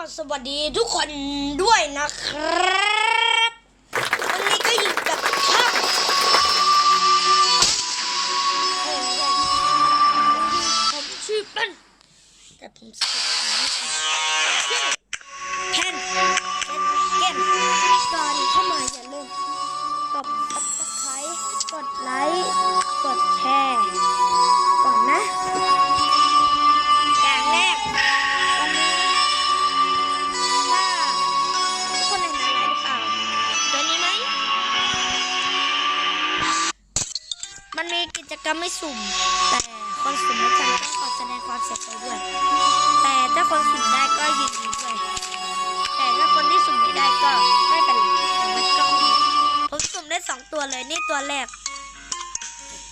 สวัสดีทุกคนด้วยนะครับวันนี้ก็อยู่กับช่างเอ้ยไม่ใช่ผมชื่อเป็นแต่ผม จกรรมไม่สุ่ม แต่คนสุ่มไม่ทันก็ขอแสดงความเสียใจด้วย แต่ถ้าคนสุ่มได้ก็ยินดีด้วย แต่ถ้าคนที่สุ่มไม่ได้ก็ไม่เป็นไรแต่มันก็ผมสุ่มได้สองตัวเลยนี่ตัวแรก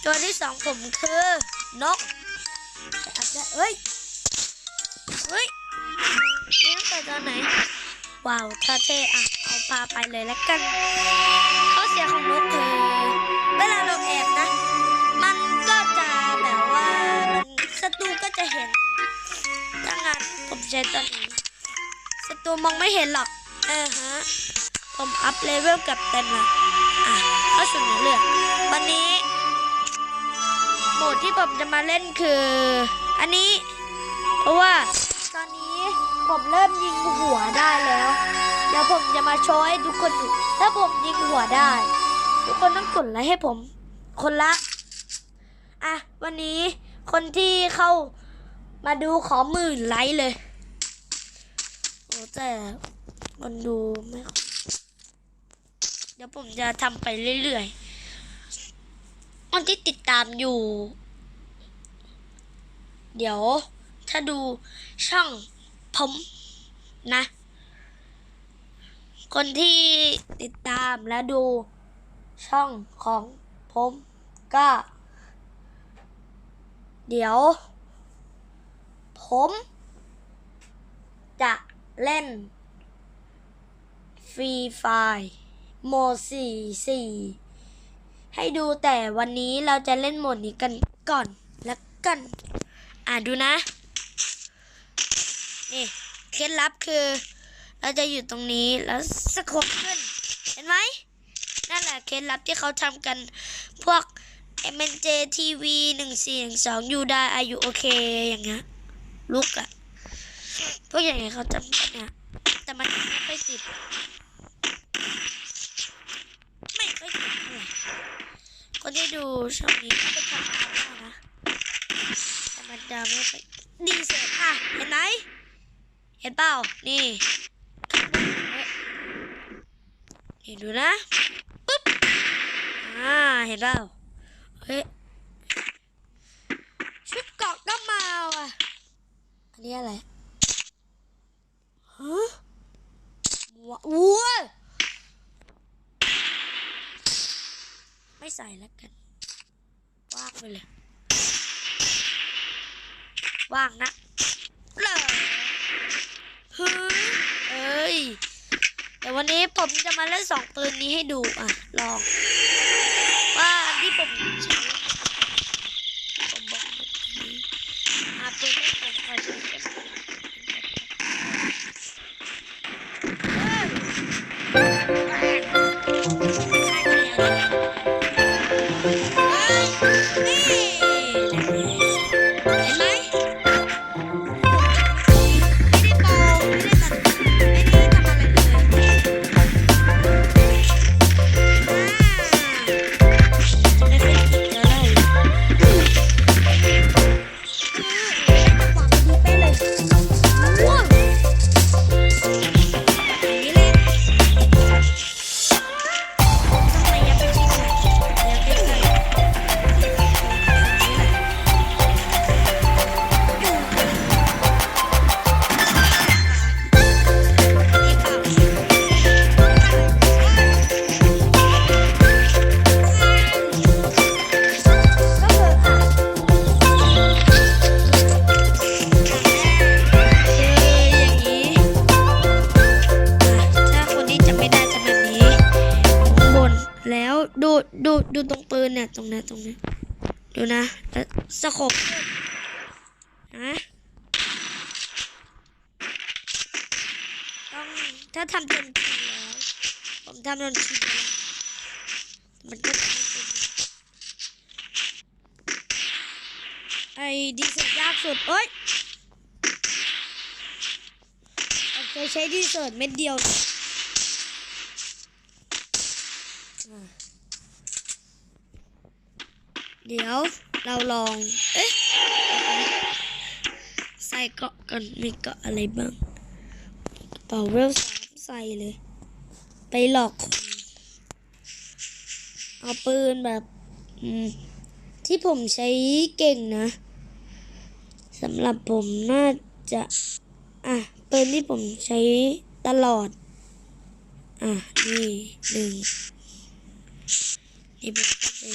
ตัวที่สองผมคือนกแต่อัพได้เอ้ยเฮ้ยนี่ตั้งแต่ตอนไหน ว้าวท่าเท่อะเอาพาไปเลยแล้วกัน ข้อเสียของนกคือเวลาเรา ก็จะเห็นดังนั้นผมใช้ตัวนี้ศัตรูมองไม่เห็นหรอก เออฮะ ผมอัพเลเวลกับเต็มละอะเข้าสู่เนื้อเรื่องวันนี้โหมดที่ผมจะมาเล่นคือ อันนี้ เพราะว่าตอนนี้ผมเริ่มยิงหัวได้แล้วเดี๋ยวผมจะมาโชว์ให้ทุกคนดูถ้าผมยิงหัวได้ ทุกคนต้องกดไลค์ให้ผม คนละ อะ วันนี้ คนที่เข้ามาดูขอหมื่นไลค์เลย โอ้แต่คนดูไม่เดี๋ยวผมจะทำไปเรื่อยๆคนที่ติดตามอยู่ เดี๋ยวถ้าดูช่องผมนะ คนที่ติดตามและดูช่องของผมก็ เดี๋ยว ผม จะเล่น ฟรีไฟโหมดสี่สี่ให้ดูแต่วันนี้เราจะเล่นโหมดนี้กันก่อนแล้วกัน อ่าดูนะ นี่เคล็ดลับคือ เราจะอยู่ตรงนี้แล้วสะกดขึ้น เห็นไหมนั่นแหละเคล็ดลับที่เขาทำกันพวก m n j TV หนึ่งสี่หนึ่งสองยูได้อายุโอเคอย่างเงี้ยลุกอะพวกอย่างเงี้ยเขาจำเนี่ยแต่มันไม่ค่อยติด ไม่ค่อยติดเท่าไหร่คนที่ดูช่องนี้ก็ไปทำตามได้นะธรรมดาไม่ไปดีเสร็จอะเห็นไหมเห็นเปล่านี่เฮ้ยนี่ดูนะปึ๊บอ่าเห็นเปล่า เฮ้ยชุดเกาะก็มาว่ะ อันนี้อะไรฮะวัววัวไม่ใส่แล้วกัน ว่างไปเลย ว่างนะเลยเฮ้ยเอ้ยแต่วันนี้ผมจะมาเล่นสองปืนนี้ให้ดูอะ ลอง ว่า ดูดูดูตรงปืนเนี่ยตรงนั้ตรงนั้ดูนะแล้วสะขบนะถ้าทำจนชินแล้ว ผมทำจนชินแล้วมันก็จะไม่เป็นไอ้ดีเซลยากสุดเอ้ยโอเคใช้ดีเซลเม็ดเดียวอะ เดี๋ยวเราลอง เอ๊ะใส่เกาะกันมีเกาะอะไรบ้างกระเป๋าเวลสามใส่เลย ไปหลอกคนเอาปืนแบบอืมที่ผมใช้เก่งนะสำหรับผมน่าจะ อะปืนที่ผมใช้ตลอด อะ นี่หนึ่งนี่ผมก็ใช้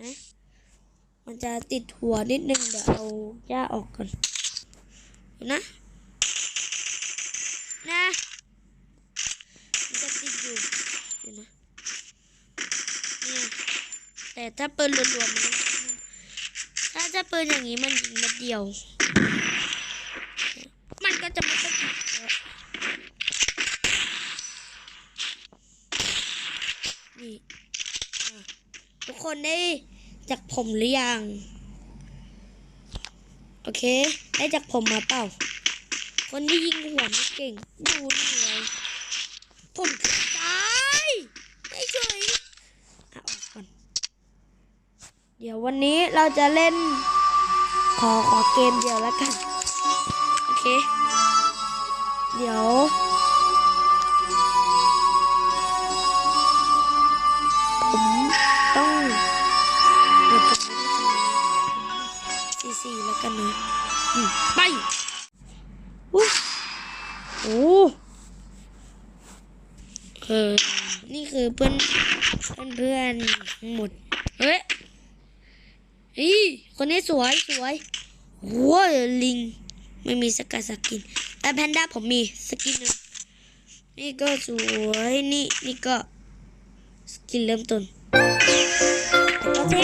นะมันจะติดหัวนิดนึงเดี๋ยวเอาหญ้าออกก่อนนะนะมันจะติดอยู่เดี๋ยวนะเนี่ยแต่ถ้าปืนรวมๆมันต้องถ้าจะปืนอย่างนี้มันยิงนัดเดียว มันก็จะไม่ติดนี่ ทุกคนได้จากผมหรือยัง โอเค ได้จากผมมาเปล่า คนที่ยิงหัวไม่เก่งดูนี่เลยผมตายเฉยอะออกก่อนเดี๋ยววันนี้เราจะเล่น ขอขอเกมเดียวแล้วกัน โอเค เดี๋ยว กันนะอืมไปอู้โอ้เออนี่คือเพื่อนเพื่อนเพื่อนทั้งหมดเฮ้ยอีคนนี้สวยสวยว้าวลิง ไม่มีสกัดสกินแต่แพนด้าผมมีสกินหนึ่งนี่ก็สวยนี่นี่ก็สกินเริ่มต้นโอเค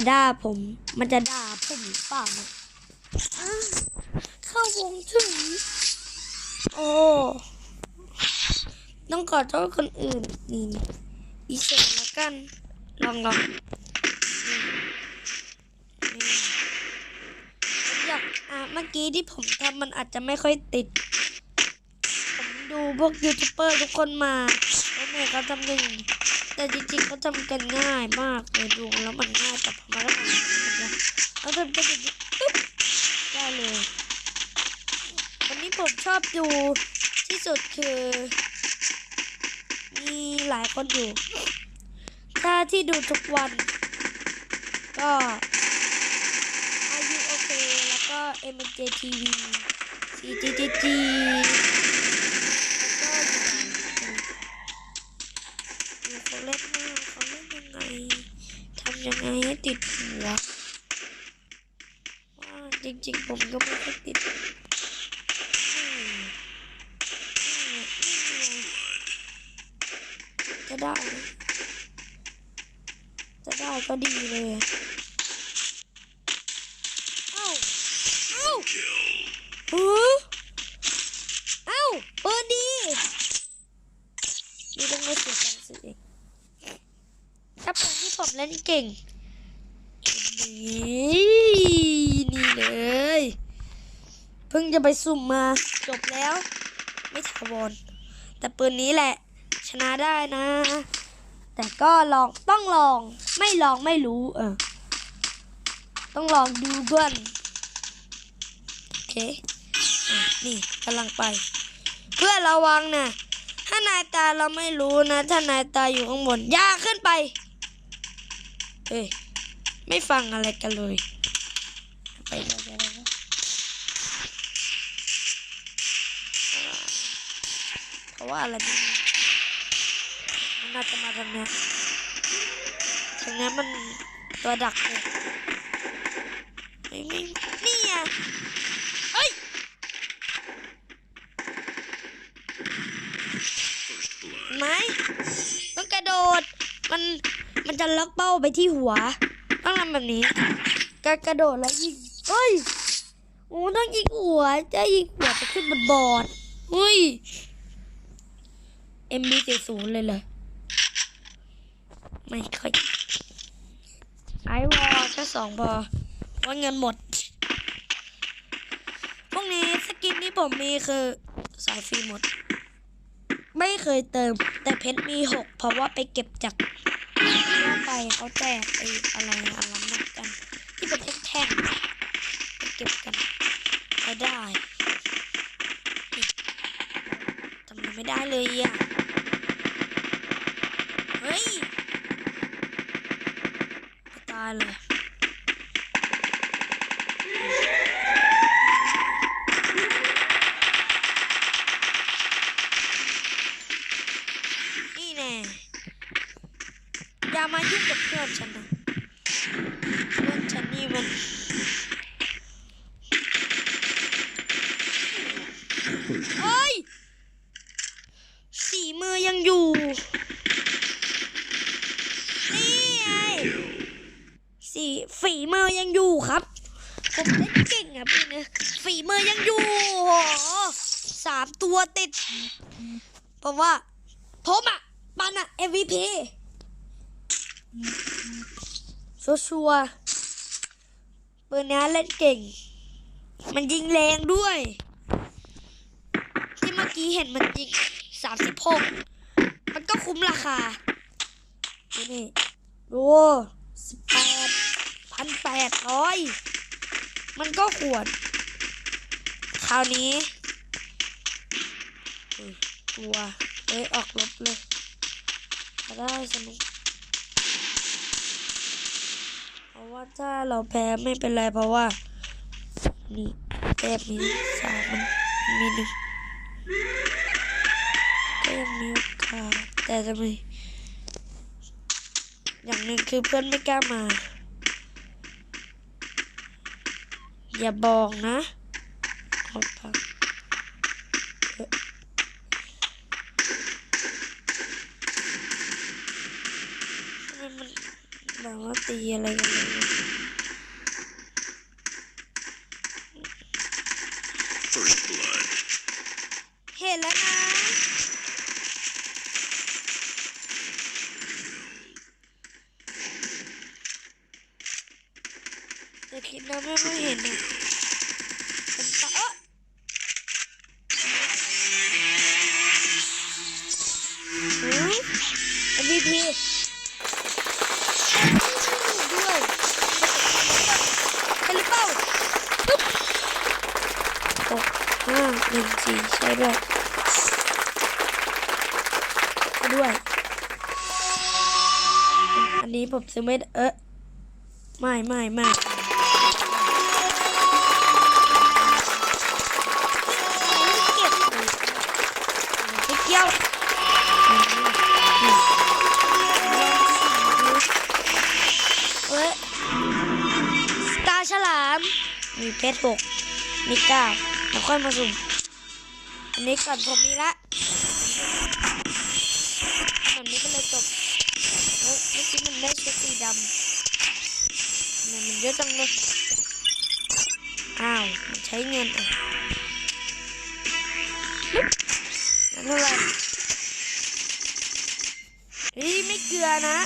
จะด่าผม มันจะด่าผมเปล่านะอ้าเข้าวงถึงโอ้ต้องขอโทษคนอื่นนี่อีเสร็จแล้วกัน ลองลองอยากอะเมื่อกี้ที่ผมทำมันอาจจะไม่ค่อยติด ผมดูพวกยูทูบเบอร์ทุกคนมาแล้วเนี่ยเขาทำกันอย่างนี้ แต่จริงๆเขาทำกันง่ายมากเลยดูแล้วมันง่ายแต่พอมาแล้วมันมันเขาทำกันอย่างนี้ปุ๊บได้เลยวันนี้ผมชอบดูที่สุดคือมีหลายคนอยู่ ถ้าที่ดูทุกวัน ก็อายุโอเคแล้วก็ m j TV CGGG ติดหัวจริงๆ ผมก็ไม่ค่อยติดจะได้ จะได้ก็ดีเลยเอ้าเอ้าเออเอ้าเปิดดีนี่ต้องมาติดยตังค์ซื้อเองถ้าผมที่ผมเล่นเก่ง นี่เลย เพิ่งจะไปสุ่มมาจบแล้ว ไม่ถาวรแต่ปืนนี้แหละ ชนะได้นะ แต่ก็ลองต้องลอง ไม่ลองไม่รู้ เออ ต้องลองดูก่อนโอเคอนี่กำลังไป เพื่อระวังนะถ้านายตาเราไม่รู้นะ ถ้านายตาอยู่ข้างบนอย่าขึ้นไป เอ้ย ไม่ฟังอะไรกันเลย ไปเลยไปเลยเพราะว่าอะไรไม่รู้มันน่าจะมาทางเนี้ยทางเนี้ยมันตัวดักเลยไม่ไม่นี่ไงเฮ้ยไหมต้องกระโดด มัน มันจะล็อกเป้าไปที่หัว ต้องทำแบบนี้กระกระโดดแล้วยิงเฮ้ยโอ้ต้องยิงหัวจะยิงหัวจะขึ้นบนบอร์ดเฮ้ยเอ็มบีเจ็ดศูนย์เลยเลยไม่ค่อยไอวอลแค่สองพอเพราะเงินหมดพวกนี้สกินที่ผมมีคือสายฟรีหมด ไม่เคยเติม แต่เพชรมีหกเพราะว่าไปเก็บจาก เขาแจกไอ้อะไรอะไรนั่นกัน ที่เป็นแท่งๆไปเก็บกันเขาได้ทำไมไม่ได้เลยอะเฮ้ยตายเลย นี่แน่ อย่ามายุ่งกับเพื่อนฉันนะเพื่อนฉันนี่มันเฮ้ย สีมือยังอยู่ นี่ไงสีฝีมือยังอยู่ครับ ผมเล่นเก่งอะพี่นะฝีมือยังอยู่โหสามตัวติด ผมว่า ผมอะมันอะ MVP ชัวชัวร์ๆปืนนี้เล่นเก่ง มันยิงแรงด้วย ที่เมื่อกี้เห็นมันยิงสามสิบหกมันก็คุ้มราคาดูนี่ดูสิบแปดพันแปดร้อยมันก็ขวดคราวนี้ตัวเอ้ยออกลบเลยได้สนุก เพราะ ว่าถ้าเราแพ้ไม่เป็นไรเพราะว่า นี่แต้มมีสามมันมีหนึ่งก็ยังมีโอกาสแต่จะไม่อย่างหนึ่งคือเพื่อนไม่กล้ามา อย่าบอกนะเอาพักเอ้ยทำไมมัน แบบว่าตีอะไรกันเลย First blood. เห็นแล้วนะจะคิดนะไม่ไม่เห็นอะเป็นตาเออหือ MVP ด้วยเป็นหรือเปล่าปึ๊บหกห้าหนึ่ง สี่ใช่ด้วยด้วย อันนี้ผมซื้อไม่ได้เออไม่ไม่ไม่เก็บไม่เกี่ยวเอ้ยสตาร์ฉลาม มีเพชรหกมีเก้าแล้วค่อยมาสุ่ม อันนี้ก่อนผมมีละแบบนี้ก็เลยจบเฮ้ยเมื่อกี้มันได้ชุดสีดำทำไมมันเยอะจังเลยอ้าวมันใช้เงินอะนั่นเท่าไรเฮ้ยไม่เกลือนะ